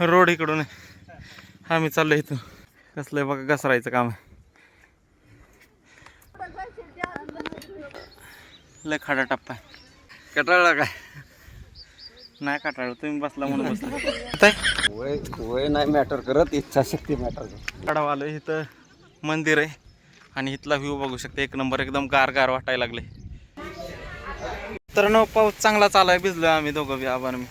Road इकडून आहे. आम्ही चाललो इथून. कसलं आहे बघा घसरायचं काम लय खाडा टप्पा आहे. कटाळला काय? नाही काटाळ तुम्ही बसला म्हणून बसला. वय वय नाही मॅटर करत इच्छाशक्ती मॅटर करत. आलं इथं मंदिर आहे. आणि इथला व्ह्यू बघू शकता एक नंबर एकदम गार गार वाटायला लागले तर न पाऊस चांगला चालाय भिजलोय आम्ही दोघं बी आभार मी.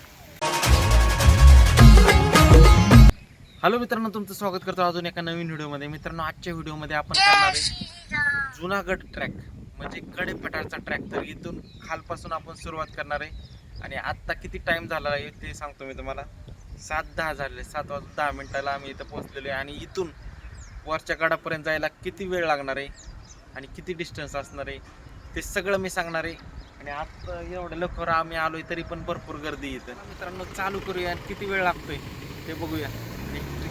हॅलो मित्रांनो तुमचं स्वागत करतो अजून एका नवीन व्हिडिओमध्ये. मित्रांनो आजच्या व्हिडिओमध्ये आपण करणार आहे जुनागड ट्रॅक म्हणजे कडेपठारचा ट्रॅक. तर इथून खालपासून आपण सुरुवात करणार आहे. आणि आत्ता किती टाइम झाला आहे ते सांगतो मी तुम्हाला. सात दहा झालेले सात वाजून दहा मिनिटाला आम्ही इथं पोहोचलेलो आहे. आणि इथून वरच्या गडापर्यंत जायला किती वेळ लागणार आहे? आणि किती डिस्टन्स असणार आहे? ते सगळं मी सांगणार आहे. आणि आता एवढ्या लवकर आम्ही आलोय तरी पण भरपूर गर्दी इथं. मित्रांनो चालू करूया आणि किती वेळ लागतोय ते बघूया.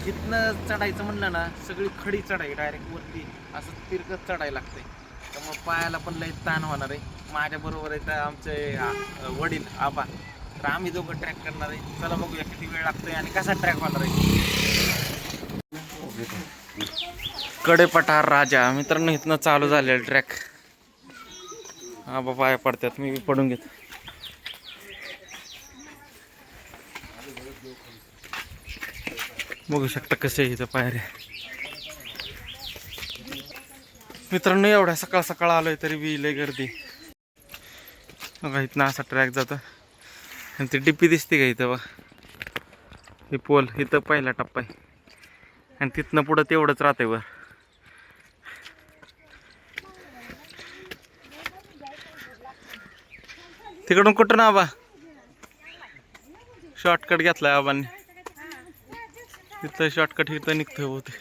इथनं चढायचं म्हणलं ना सगळी खडी चढाई डायरेक्ट वरती. असं तिरकत चढायला लागते त्यामुळे पायाला पण लई ताण होणार आहे. माझ्याबरोबर आहे तर आमचे वडील आबा. तर आम्ही दोघं ट्रॅक करणार आहे. चला बघूया किती वेळ लागतोय आणि कसा ट्रॅक होणार आहे. कडेपठार राजा. मित्रांनो इथनं चालू झालेलं ट्रॅक आबा पाया पडतात. मी पडून घेतो. बघू शकता कसे आहे इथं पायऱ्या. मित्रांनो एवढ्या सकाळ सकाळ आलोय तरी बी लय गर्दी. बघा इथनं असा ट्रॅक जातो आणि ती डिप्पी दिसते का इथं बघा? हे पोल इथं पहिला टप्पा आहे. आणि तिथनं पुढं तेवढंच राहते वर तिकडून कुठं ना आबा? शॉर्टकट घेतलाय आबांनी. तिथं शॉर्टकट इथं निघतोय बहुतेक.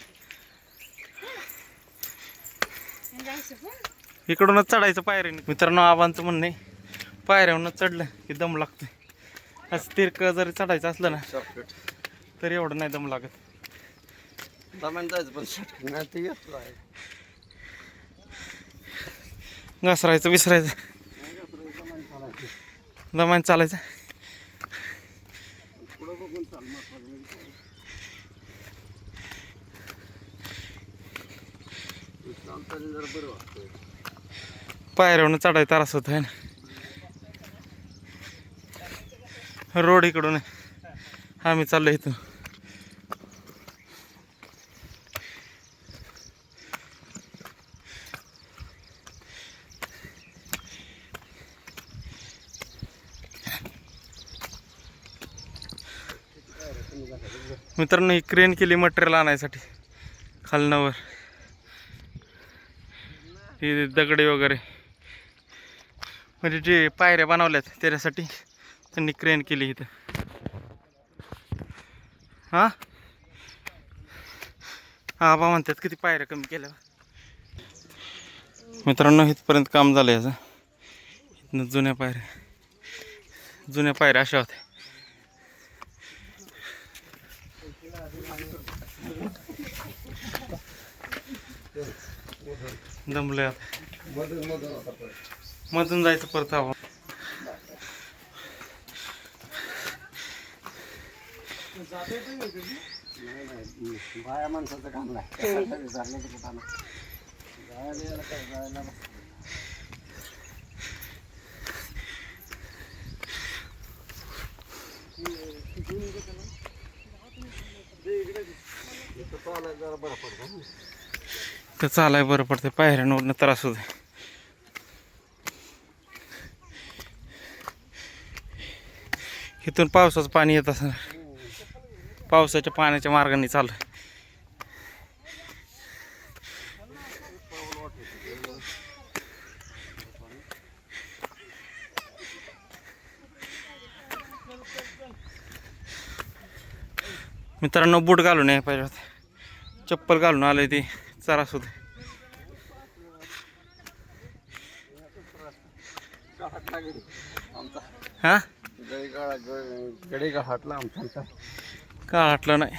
इकडूनच चढायचं पायऱ्या मित्रांनो आबांचं म्हणणं आहे पायऱ्यावरच चढलं की दम लागतोय. असं तिरकं जरी चढायचं असलं ना शॉर्टकट तरी एवढं नाही दम लागत. जायचं पण शॉर्टकट घसरायचं विसरायचं. दमान चालायचं पुढं बघून चाल महत्वाचं चालताना जरा बरं वाटतंय पायऱ्यावरनं चढाय त्रास होत आहे ना. रोड इकडून आहे. आम्ही चाललो इथून. मित्रांनो ही क्रेन केली मटेरियल आणायसाठी. खालनावर हे दगडे वगैरे. म्हणजे जे पायऱ्या बनवल्यात त्याच्यासाठी त्यांनी क्रेन केली इथं. हां? आबा म्हणतात किती पायऱ्या कमी केल्या मित्रांनो इथपर्यंत काम झालं याचं इथनं जुन्या पायऱ्या. जुन्या पायऱ्या अशा होत्या. दमले आता मधून जायचं परत नाही बाया माणसाचं काम नाही. जरा बरं पडतं ना. तर चालाय बरं पडतं पायऱ्यांवरनं त्रास होत इथून पावसाचं पाणी येत असणार. पावसाच्या पाण्याच्या मार्गाने चाल मित्रांनो बूट घालून आहे पाहिजे चप्पल घालून आलं ते. गेली आमचा हा? का हटलं नाही.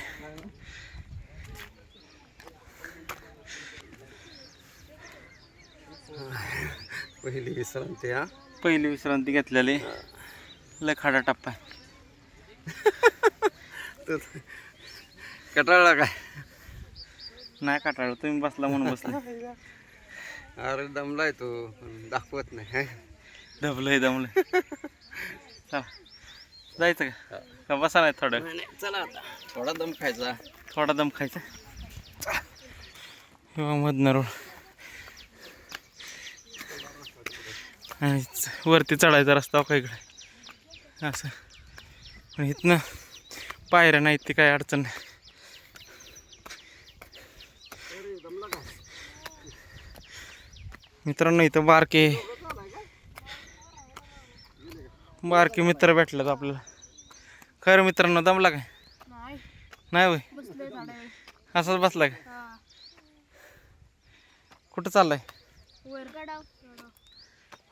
पहिली विश्रांती हा? पहिली विश्रांती घेतलेली. लय खाडा टप्पा. कटाळला काय? नाही काटाळ तुम्ही बसला म्हणून बसला. अरे दमलाय तो दाखवत नाही? दमलंय दमलंय. चला. जायचं का? का बसा नाही थोडं? चला आता. थोडा दम खायचा. थोडा दम खायचा. किंवा मधनं रोड आणि वरती चढायचा रस्ता का इकडे? असं. पण इथनं पायऱ्या नाहीत ती काय अडचण नाही. मित्रांनो इथं बारके. बारके मित्र भेटलेत आपल्याला. खरं मित्रांनो दमला काय? नाही. होय? असंच बसला का हा. कुठं चाललाय?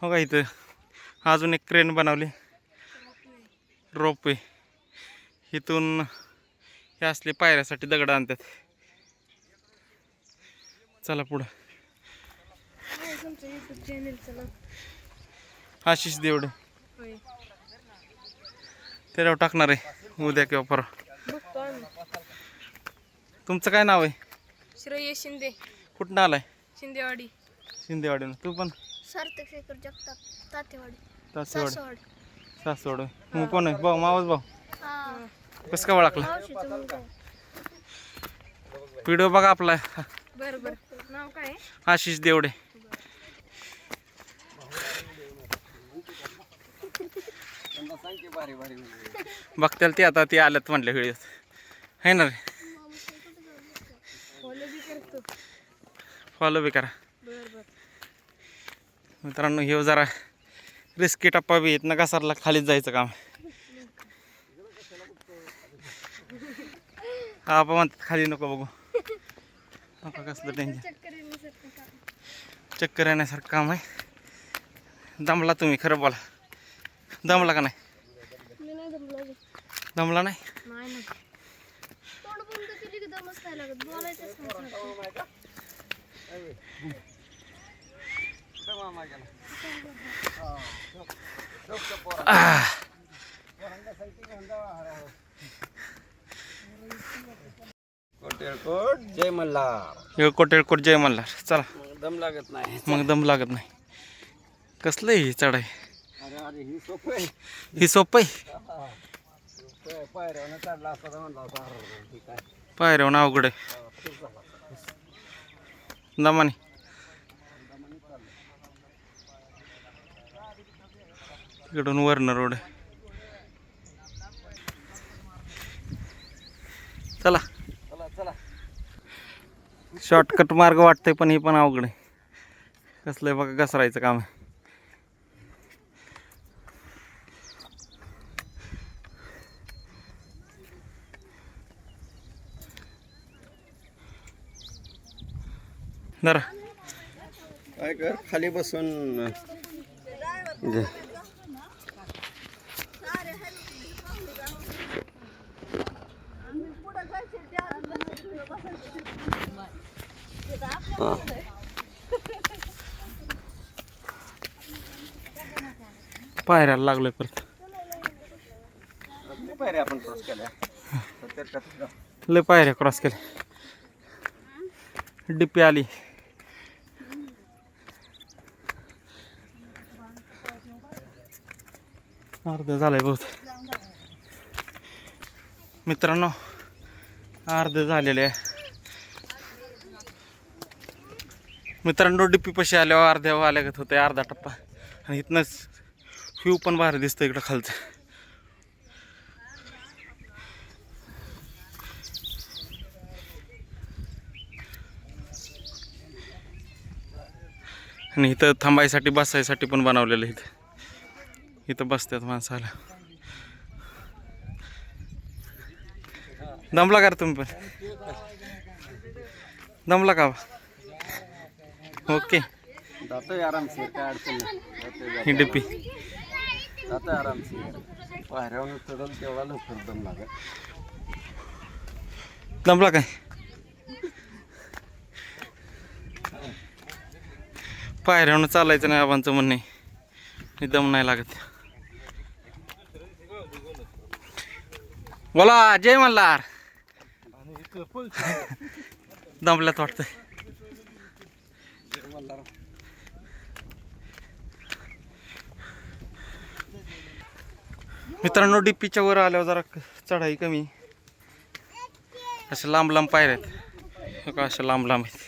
हो का इथं? अजून एक क्रेन बनवली. रोपवे. इथून हे असले पायऱ्यासाठी दगड आणतात. चला पुढं. तुमचं युट्यूब चॅनेलचं आशिष देवडे. त्याच्यावर टाकणार आहे उद्या किंवा परवा. तुमचं काय नाव आहे? श्रेयस शिंदे. कुठं आलाय? शिंदेवाडी. शिंदेवाडीनं. तू पण? सार्थक शेखर जगताप तातेवाडी. तासेवाडी सासवड. मग कोण आहे? भाऊ मावस भाऊ? हा. कसं का ओळखला? व्हिडिओ बघा आपला. बरं बरं. नाव काय आहे? आशिष देवडे त्यांना सांग की बारी बारी म्हणजे. बघताल ते आता ते आल्यात म्हणल्या व्हिडिओत. आहे ना रे. फॉलो बी करा. मित्रांनो हे जरा रिस्की टप्पा बी येत ना घसारला खालीच जायचं काम. हा आपण म्हणतात खाली नको बघू. नका कसलं टेन्शन. चक्कर येण्यासारखं काम आहे. दमला तुम्ही खरं बोला. दमला का नाही मी नाही जमलो अजून. दमला नाही? हा. कोटेळकोट जय मल्हार. कोटेळकोट जय मल्हार. चला. मग दम लागत नाही. मग दम लागत नाही. कसलं आहे ही चढाई? अरे अरे ही सोपं आहे. ही सोपं आहे? सोपं पायऱ्यावर चढला असता तर म्हणला होता अरे, ठीक आहे. पायऱ्यावर अवघड आहे. दमाने. इकडून वरनं रोड आहे. चला. शॉर्टकट मार्ग वाटतंय पण हे पण अवघड आहे. कसलं आहे बघा घसरायचं काम आहे. जरा काय कर? खाली बसून घे. पायऱ्याला लागलोय परत. पायऱ्या आपण क्रॉस केल्या? लय पायऱ्या क्रॉस केल्या. डिप्पी आली. अर्ध झालंय बहुत मित्रांनो अर्ध झालेले आहे. मित्रांनो डिप्पी पशी आल्यावर अर्ध्या आल्यागत होते अर्धा टप्पा. आणि इथनंच व्ह्यू पण भारी दिसतं इकडं खालचं. आणि इथं थांबायसाठी बसायसाठी पण बनवलेलं आहे इथं. इथं बसतात माणसाला. दमला का रे तुम्ही पण? दमला का ओके. जातोय आरामशीर काय अडचण नाही. जातोय. आरामशीर. पायऱ्यावर चढल तेवढा लवकर दम लागत दमला काय? पायऱ्यावरून चालायचं नाही आबांचं म्हणणे. दम नाही लागत. बोला जय मल्हार. दमल्यात वाटतंय. मित्रांनो डिप्पीच्या वर आल्यावर जरा चढाई कमी. अशा लांब लांब पायऱ्या आहेत. का अशा लांब लांब आहेत.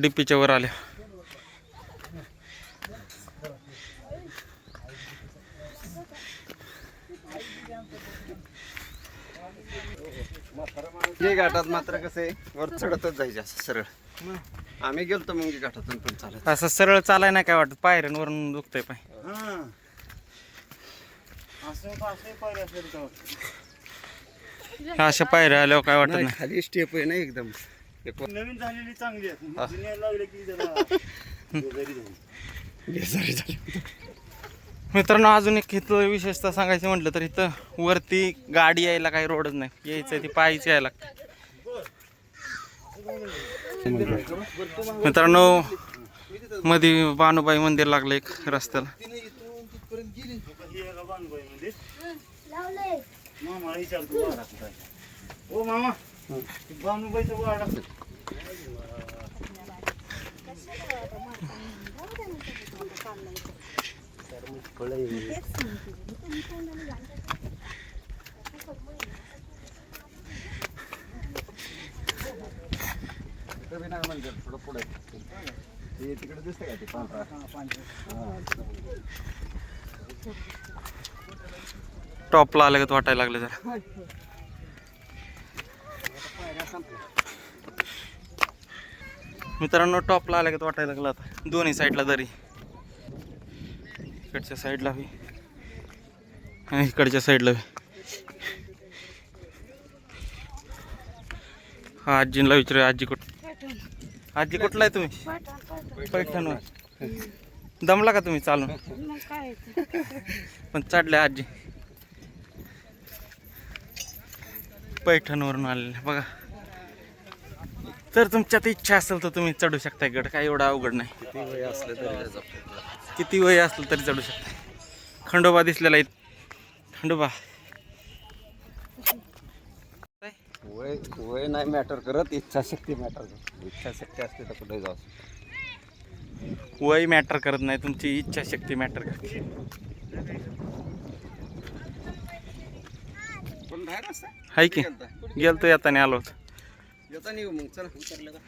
डिप्पीच्या वर आल्या हे घाटात मात्र कसं आहे वर चढतच जायचे असं सरळ. आम्ही गेलतो मग घाटातून पण चालत. असं सरळ चालाय नाही काय वाटत पायऱ्यांवरून दुखतंय पाय. अशा पायऱ्या आल्यावर काय वाटत नाही, खाली स्टेप आहे ना एकदम. नवीन झालेली चांगली आहे लागले की जरा बेजारी झाली. मित्रांनो अजून एक इथं विशेषतः सांगायचं म्हटलं तर इथं वरती गाडी यायला काही रोडच नाही. यायचं ती पायीच यायला लागतं. मित्रांनो मध्ये बानुबाई मंदिर लागलं एक रस्त्याला. ही आहे का बानुबाई मंदिर लावले मामा विचारतो वाडा कुठं आहे. ओ मामा ते तिकडे का ते पांढरा टॉपला आलं का वाटायला लागलं जरा. मित्रांनो टॉपला आलं का वाटायला लागलं आता. दोन्ही साईडला जरी इकडच्या साईडला बी आणि इकडच्या साईडला बी हा आजींना विचारूया आजी कुठ आजी कुठला आहे तुम्ही? पैठणवर. दमला का तुम्ही चालून? पण चढल्या आजी. पैठणवरून आलेले बघा. तर तुमच्यात इच्छा असेल तर तुम्ही चढू शकता गड काय एवढं अवघड नाही. किती वय असलं तरी. किती वय असलं तरी चढू शकता खंडोबा दिसलेला आहे. खंडोबा. वय वय नाही मॅटर करत इच्छाशक्ती मॅटर करत. इच्छाशक्ती असते तर कुठे जाऊ. वय मॅटर करत नाही तुमची इच्छाशक्ती मॅटर करते हाय की. गेलतो? येताना आलो होतो. येता नाही मग चला. उतरलं का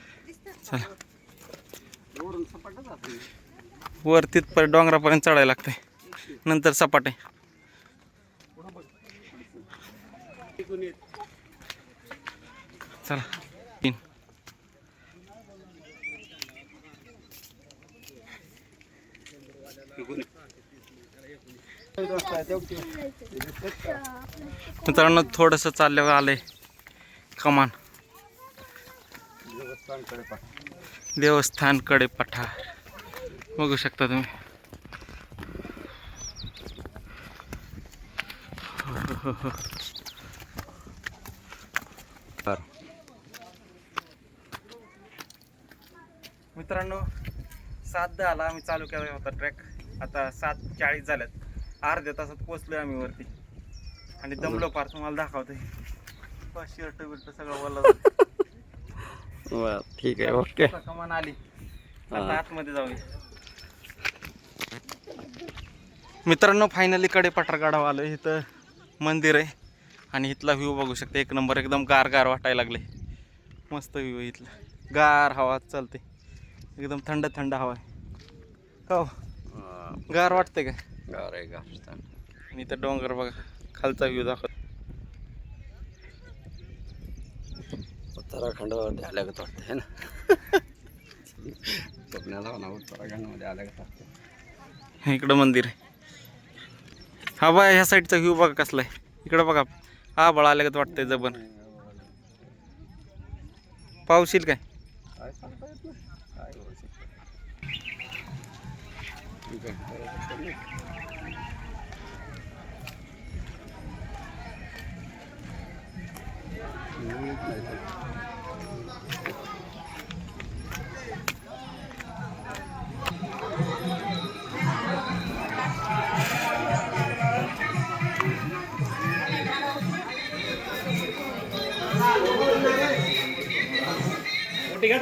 चला वरून सपाटच वर तिथपर्यंत डोंगरापर्यंत चढायला लागते नंतर सपाटे. चला. तीन. मित्रांनो थोडंसं चालल्यावर आलंय कमान. देवस्थानकडे पाठ. पठार बघू शकता तुम्ही. मित्रांनो सात दहाला आम्ही चालू केला होता ट्रॅक. आता सात चाळीस झाल्यात अर्ध्या तासात पोचलोय आम्ही वरती. आणि दमलो पार तुम्हाला दाखवतोय. शर्ट बिर्ट सगळं वल्ल ठीक आहे ओके. कमान आली. आता. आतमध्ये जाऊया. मित्रांनो फायनली कडे पठारगाडाव आलो इथं मंदिर आहे आणि इथला व्ह्यू बघू शकता. एक नंबर एकदम गार गार वाटायला लागले. मस्त व्ह्यू आहे इथला. गार हवा चालते. एकदम थंड थंड हवा आहे. का हो? गार वाटते का? गार आहे गार. आणि इथं डोंगर बघा. खालचा व्ह्यू दाखव उत्तराखंडमध्ये आल्यागत वाटतं है ना? स्वप्नाला म्हणा उत्तराखंडमध्ये आल्यागत वाटतं. इकडं मंदिर आहे. हा बा ह्या साईडचा व्ह्यू बघा कसला आहे. इकडं बघा. हा बळ आल्यागत वाटतंय जबन. पाऊस येईल काय काय सांगता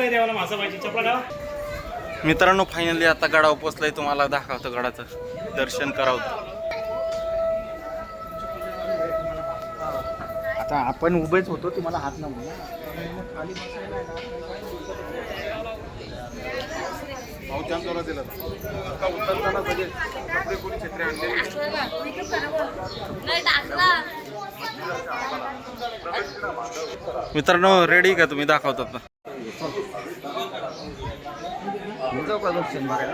देवाला मासा पाहिजे? चपला मित्रांनो फायनली आता गडावर पोचलाय तुम्हाला दाखवतो गडाचं. दर्शन करावं. आता आपण उभेच होतो ती मला हात ना. खाली मित्रांनो रेडी का तुम्ही? दाखवतात ना. जाऊ का? दर्शन बघायला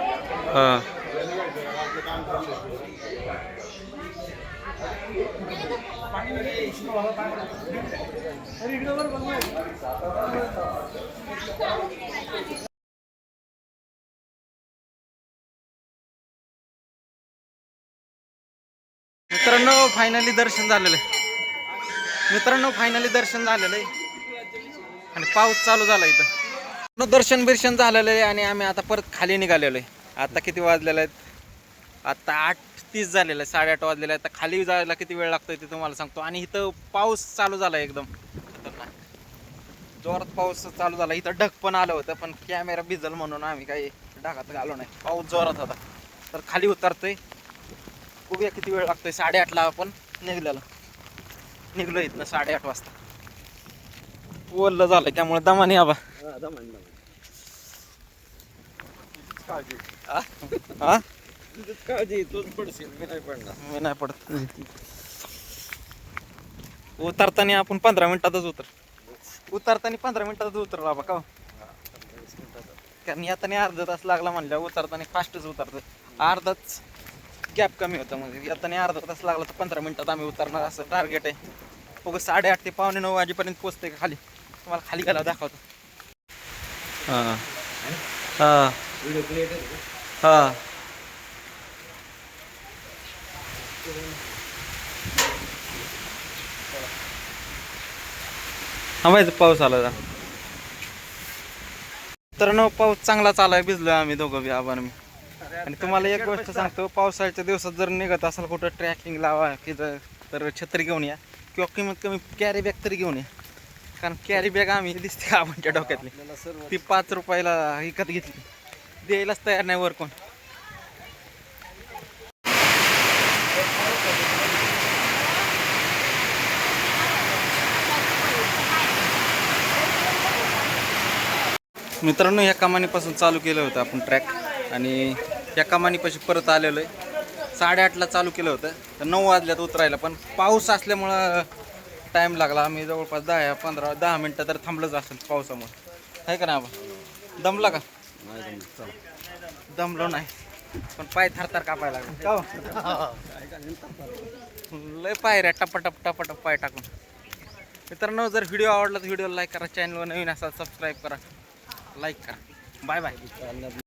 मित्रांनो फायनली दर्शन झालेलं आहे. मित्रांनो फायनली दर्शन झालेलं आहे. आणि पाऊस चालू झाला इथं. दर्शन बिर्शन झालेलं आहे आणि आम्ही आता परत खाली निघालेलो आहे. आता किती वाजलेले आहेत? आता आठ तीस झालेलं आहे साडेआठ वाजलेलं आहे आता खाली जायला किती वेळ लागतोय ते तुम्हाला सांगतो. आणि इथं पाऊस चालू झाला एकदम. जोरात पाऊस चालू झाला. इथं ढग पण आलं होतं पण कॅमेरा भिजल म्हणून आम्ही काही ढगात घालो नाही. पाऊस जोरात होता. तर खाली उतरतोय. बघूया किती वेळ लागतोय. साडेआठला आपण निघलेलो. निघलो इथनं साडेआठ वाजता. ओल्लं झालं त्यामुळे दमाने आबा काळजी? हा तूच पडशील मी नाही पडणार. मी नाही पडत. उतरताना आपण पंधरा मिनिटातच उतर. उतरताना पंधरा मिनिटातच उतर बाबा का हो? कारण येताना अर्धा तास लागला म्हणल्या उतरताना फास्टच उतरतं अर्धाच गॅप कमी होतं म्हणजे. येताना अर्धा तास लागला तर पंधरा मिनिटात आम्ही उतरणार असं टार्गेट आहे. बघ साडेआठ ते पावणे नऊ वाजेपर्यंत पोचते का खाली? तुम्हाला खाली गेला दाखवतो. हां. हां. हां. थांबायचं पाऊस आला जा तर न पाऊस चांगला चालाय भिजलो आम्ही दोघं बी आबान मी. आणि तुम्हाला एक गोष्ट सांगतो पावसाळ्याच्या दिवसात जर निघत असाल कुठं ट्रॅकिंग लावा की तर छत्री घेऊन या किंवा कमीत कमी कॅरी बॅग तरी घेऊन या. कारण कॅरी बॅग आम्ही दिसते का आबांच्या डोक्यातली? ती पाच रुपयाला विकत घेतली. द्यायलाच तयार नाही वर कोण. मित्रांनो या कमानीपासून चालू केलं होतं आपण ट्रॅक आणि या कमानीपाशी परत आलेलो आहे. साडेआठला चालू केलं होतं. तर नऊ वाजल्यात उतरायला पण पाऊस असल्यामुळं टाईम लागला. आम्ही जवळपास दहा पंधरा दहा मिनटं तर थांबलंच असेल पावसामुळे. आहे का ना आबा? दमला का? नाही जमत. चला. दमलो नाही. पण पाय थरथर कापायला लागले. का हो? लय पाय रे टपाटप टपाटप पाय टाकून. मित्रांनो जर व्हिडिओ आवडला तर व्हिडिओला लाईक करा चॅनलवर नवीन असाल सबस्क्राईब करा. लाईक करा. Bye bye